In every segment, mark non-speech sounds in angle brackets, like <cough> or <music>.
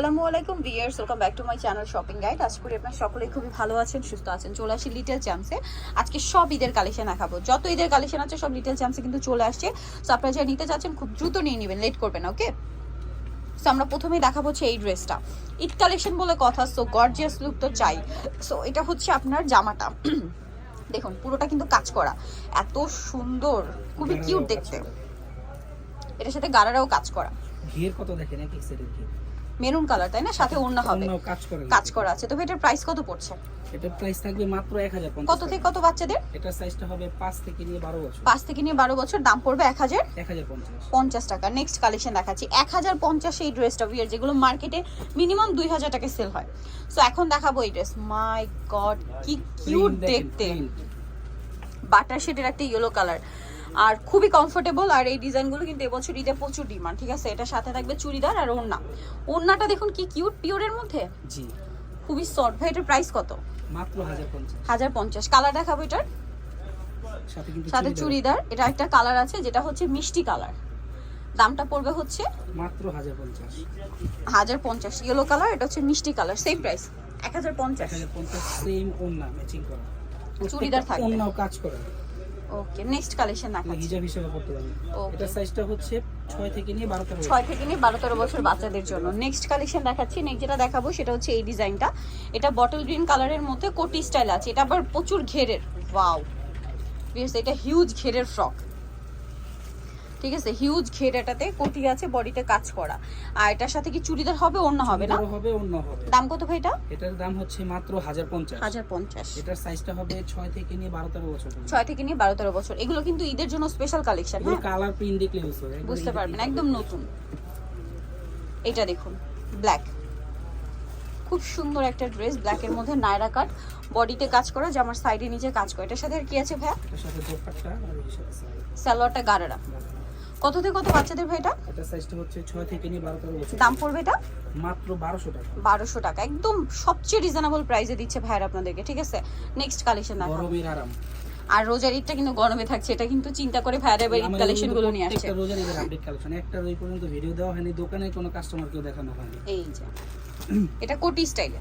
আসসালামু আলাইকুম viewers welcome back to my channel shopping guide আশা করি আপনারা সকলেই খুবই ভালো আছেন সুস্থ আছেন। চলে আসি লিটেল চ্যাম্পসে আজকে সব ঈদের কালেকশন দেখাবো। যত ঈদের কালেকশন আছে সব লিটেল চ্যাম্পসে কিন্তু চলে আসছে। সো আপনারা যা নিতে চাচ্ছেন খুব দ্রুত নিয়ে নেবেন। লেট করবেন ওকে সো আমরা প্রথমেই দেখাবো হচ্ছে এই ড্রেসটা। ঈদ কালেকশন বলে কথা সো গর্জিয়াস লুক তো চাই। সো এটা হচ্ছে আপনার জামাটা। <clears throat> দেখুন পুরোটা কিন্তু কাজ করা। এত সুন্দর খুবই কিউট দেখতে। এটার সাথে গারারাও কাজ করা। ঘিয়ের কত দেখেন এক এক সেটের মেরুন কালার তাই না? সাথে ওড়না হবে। কাজ করে। কাজ করা আছে। তো এটার প্রাইস কত পড়ছে? এটার প্রাইস থাকবে মাত্র এক হাজার কত থেকে কত বাচ্চাদের? এটার সাইজটা হবে পাঁচ থেকে নিয়ে বারো বছর। পাঁচ থেকে নিয়ে বারো বছর দাম পড়বে এক হাজার? এক হাজার পঞ্চাশ। পঞ্চাশ টাকা। নেক্সট কালেকশন দেখাচ্ছি। এক হাজার পঞ্চাশ এই ড্রেসটা বিয়ার যেগুলো মার্কেটে মিনিমাম দুই হাজার টাকা সেল হয়। সো এখন দেখাবো এই ড্রেস মাই গড কি কিউট দেখতে। বাটার শেডের একটা ইয়েলো কালার আর খুবই কমফোর্টেবল আর এই ডিজাইনগুলো কিন্তু এবছর ঈদে প্রচুর ডিমান্ড ঠিক আছে? এটা সাথে থাকবে চুড়িদার আর ওড়না। ওড়নাটা দেখুন কি কিউট পিওরের মধ্যে? জি। খুবই সফট ভাই এটার প্রাইস কত? মাত্র হাজার পঞ্চাশ। হাজার পঞ্চাশ। কালার দেখাবো এটার? সাথে কিন্তু সাথে চুড়িদার। এটা একটা কালার আছে যেটা হচ্ছে মিষ্টি কালার দামটা পড়বে হচ্ছে মাত্র হাজার পঞ্চাশ। হাজার পঞ্চাশ। ইয়েলো কালার এটা হচ্ছে মিষ্টি কালার সেম প্রাইস এক হাজার এক পঞ্চাশ হাজার পঞ্চাশ সেম ওন্না ম্যাচিং করা। চুড়িদার থাকবে। অন্যও কাজ করা। ওকে নেক্সট কালেকশন দেখাচ্ছি। হিজাব হিসেবে করতে পারবেন এটা সাইজটা হচ্ছে ছয় থেকে নিয়ে বারো তেরো ছয় থেকে নিয়ে বারো তেরো বছর বাচ্চাদের জন্য। নেক্সট কালেকশন দেখাচ্ছি। নেক্সট যেটা দেখাবো সেটা হচ্ছে এই ডিজাইনটা এটা বটল গ্রিন কালারের মধ্যে কোটি স্টাইল আছে। এটা আবার প্রচুর ঘেরের। ওয়াও বিয়ার্স এটা হিউজ ঘেরের ফ্রক ঠিক আছে? হিউজ ঘের এটাতে কোটি আছে বডিতে কাজ করা। আর এটার সাথে কি চুড়িদার হবে অন্য হবে না? হবে অন্য হবে। দাম কত ভাই এটা? এটার দাম হচ্ছে মাত্র হাজার পঞ্চাশ। হাজার পঞ্চাশ। এটার সাইজটা হবে ছয় থেকে নিয়ে বারো তেরো বছর পর্যন্ত। ছয় থেকে নিয়ে বারো তেরো বছর। এগুলো কিন্তু ঈদের জন্য স্পেশাল কালেকশন হ্যাঁ? কালার প্রিন্ট দেখলে বুঝতে পারবেন। একদম নতুন। এটা দেখুন ব্ল্যাক খুব সুন্দর একটা ড্রেস ব্ল্যাকের মধ্যে নায়রা কাট বডিতে কাজ করা জামার সাইডে নিচে কাজ করে। এটার সাথে আর কি আছে ভাইয়া? এটার সাথে দোপাট্টা আর এর সাথে সালোয়ারটা গাড়ারা কত থেকে কত বাচ্চাদের ভাইটা এটার সাইজটা হচ্ছে ছয় থেকে নিয়ে বারো তেরো বছর। দাম পড়বে এটা? মাত্র বারোশো টাকা। বারোশো টাকা। একদম সবচেয়ে রিজনেবল প্রাইসে দিচ্ছে ভাইয়ার আপনাদেরকে ঠিক আছে? নেক্সট কালেকশন দেখাবো গরমের আরাম। আর রোজার ঈদটা কিন্তু গরমে থাকছে এটা কিন্তু চিন্তা করে ভাইয়ার এবার ঈদ কালেকশনগুলো নিয়ে আসছে। রোজার ঈদের আপডেট কালেকশন একটা পর্যন্ত ভিডিও দেওয়া হয়নি দোকানে কোনো কাস্টমার কেউ দেখানো হয়নি। এই যে। এটা কোটি স্টাইলে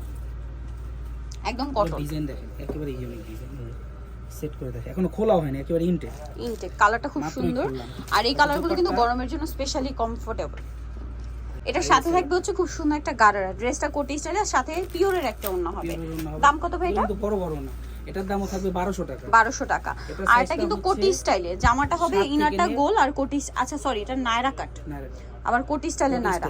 একদম কটন ডিজাইন দেখেন একেবারে ইউনিক ডিজাইন সেট করে দেখে। এখনও খোলা হয়নি একেবারে ইনটেক। ইনটেক কালারটা খুব সুন্দর। আর এই কালারগুলো কিন্তু গরমের জন্য স্পেশালি কমফোর্টেবল এটার সাথে থাকবে হচ্ছে খুব সুন্দর একটা গারারা। ড্রেসটা কোটি স্টাইলে আর সাথে পিওরের একটা অন্য হবে। দাম কত ভাই এটা বড় বড় না এটার দামও থাকবে বারোশো টাকা। বারোশো টাকা। আর এটা কিন্তু কোটি স্টাইলে। জামাটা হবে ইনারটা গোল আর কোটি আচ্ছা সরি এটা নায়রা কাট আবার কোটি স্টাইলে নায়রা।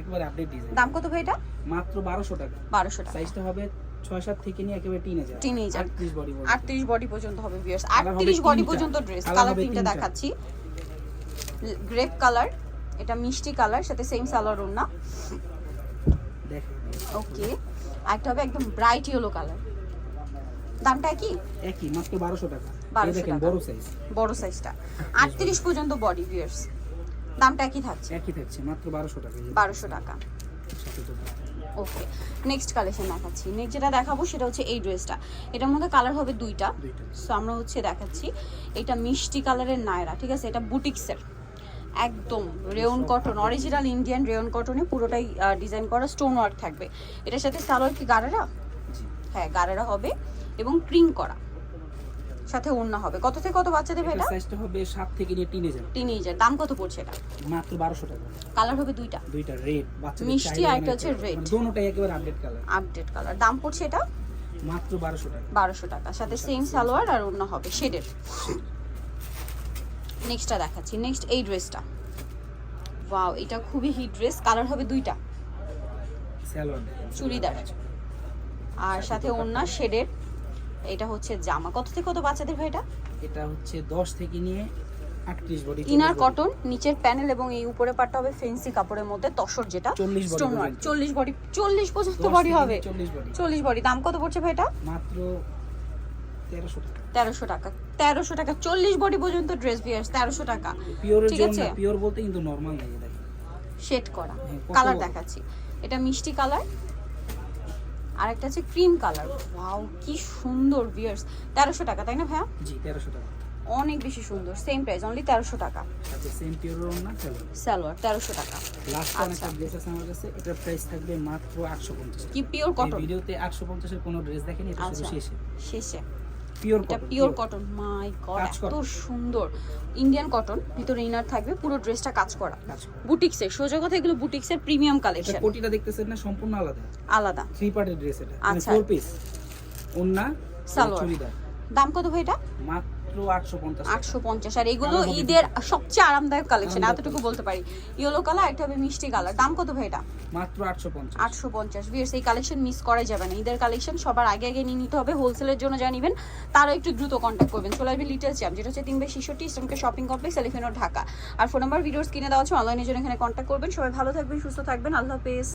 একেবারে আপডেট ডিজাইন দাম কত ভাই এটা? মাত্র বারোশো টাকা। বারোশো টাকা। সাইজটা হবে ছয় সাত থেকে নিয়ে একেবারে টিন হাজার Teenager। আটত্রিশ বডি আটত্রিশ বডি পর্যন্ত হবে ভিউয়ার্স Colour হবে আটত্রিশ বডি পর্যন্ত ড্রেস কালার তিনটা। দেখাচ্ছি। গ্রেপ কালার এটা মিষ্টি কালার সাথে সেম সালোয়ার ওড়না ওকে আরেকটা হবে একদম ব্রাইট ইয়েলো কালার দামটা কি একই মাত্র বারোশো টাকা। এই দেখেন বড় সাইজ বড় সাইজটা আটত্রিশ পর্যন্ত বডি ভিউয়ার্স দামটা কি থাকছে। একই থাকছে মাত্র বারোশো টাকা। এই যে বারোশো টাকা। সাথে তো ওকে নেক্সট কালেকশন দেখাচ্ছি। নেক্সট যেটা দেখাবো সেটা হচ্ছে এই ড্রেসটা এটার মধ্যে কালার হবে দুইটা। সো আমরা হচ্ছে দেখাচ্ছি এটা মিষ্টি কালারের নায়রা ঠিক আছে? এটা বুটিক্সের একদম rayon cotton original Indian rayon কটনে পুরোটাই ডিজাইন করা স্টোন ওয়ার্ক থাকবে। এটার সাথে সালোয়ার কি গাড়েরা হ্যাঁ গাড়েরা হবে এবং প্রিন্ট করা। সাথে ওড়না হবে। কত থেকে কত বাচ্চা দেবে এটা? সাইজটা হবে সাত থেকে নিয়ে টিন হাজার টিনেজার দাম কত পড়ছে এটা? মাত্র বারোশো টাকা। কালার হবে দুইটা। দুইটা রেড বাচ্চা মিষ্টি আর একটা হচ্ছে red। দোনোটাই একেবারে আপডেট কালার আপডেট কালার দাম পড়ছে এটা? মাত্র বারোশো টাকা। বারোশো টাকা। সাথে সেম সালোয়ার আর ওড়না হবে শেডের নেক্সটটা দেখাচ্ছি। নেক্সট এই ড্রেসটা ওয়াও এটা খুবই হিট ড্রেস কালার হবে দুইটা। চুড়িদার আর সাথে ওড়না শেডের এটা হচ্ছে জামা। কত থেকে কত বাচ্চাদের ভাই এটা? এটা হচ্ছে দশ থেকে নিয়ে আটত্রিশ বডি ইনার কটন নিচের প্যানেল এবং এই উপরে পাটটা হবে ফেন্সি কাপড়ের মধ্যে তসর যেটা। 40 body স্টোন ওয়ার্ক পর্যন্ত। চল্লিশ বডি চল্লিশ পর্যন্ত বডি হবে। চল্লিশ বডি চল্লিশ বডি দাম কত পড়ছে ভাই এটা? মাত্র তেরোশো টাকা। তেরোশো টাকা। তেরোশো টাকা। চল্লিশ বডি পর্যন্ত ড্রেস বিয়ার্স তেরোশো টাকা। পিওরের ঠিক আছে। পিওর বলতে কিন্তু নর্মাল দেখেন। শেড করা। হ্যাঁ, কালার দেখাচ্ছি। এটা মিষ্টি কালার আর একটা আছে ক্রিম কালার ওয়াও কি সুন্দর ভিউয়ার্স তেরোশো টাকা তাই না ভাইয়া? জি তেরোশো টাকা। অনেক বেশি সুন্দর সেম প্রাইস অনলি তেরোশো টাকা। আচ্ছা সেম পিওর না চলো সালোয়ার তেরোশো টাকা। লাস্ট আচ্ছা। অনেকটা ড্রেস আছে আমার কাছে এটার প্রাইস থাকবে মাত্র আটশো পঞ্চাশ কি পিওর কটন ভিডিওতে আটশো পঞ্চাশের কোনো ড্রেস দেখেনি এটা শুধু আচ্ছা। শেষে। শেষে। পিওর এটা পিওর কটন মাই গড এত সুন্দর। ইন্ডিয়ান কটন ভিতরে ইনার থাকবে পুরো ড্রেসটা কাজ করা। বুটিক্সের সোজা কথা এগুলো বুটিক্সের প্রিমিয়াম এটা কালেকশন কোটিটা দেখতেছেন না সম্পূর্ণ আলাদা। আলাদা। থ্রি পার্টের ড্রেস এটা। মানে আচ্ছা। ফোর পিস ওন্না সালোয়ার। দাম কত ভাই এটা? মাত্র পঞ্চাশ আটশো পঞ্চাশ আর এগুলো ঈদের সবচেয়ে আরামদায়ক কালেকশন এতটুকু বলতে পারি। ইয়েলো কালার একটা হবে মিষ্টি কালার দাম কত ভাই এটা? মাত্র আটশো পঞ্চাশ। আটশো পঞ্চাশ। বিয়ার্স এই কালেকশন মিস করা যাবে না। ঈদের কালেকশন সবার আগে আগে নিয়ে নিতে হবে। হোলসেলের জন্য যা নিবেন তারও একটু দ্রুত কন্ট্যাক্ট করবেন। চলে আসবে লিটেল চ্যাম যেটা হচ্ছে তিন বাই শিশুটি ইসলামকে শপিং কমপ্লেক্স এলিফেন্ট ঢাকা আর ফোন নাম্বার ভিডিওস কিনে দেওয়া হচ্ছে অনলাইনে জন্য এখানে কন্ট্যাক্ট করবেন। সবাই ভালো থাকবেন সুস্থ থাকবেন। আল্লাহ হাফেজ।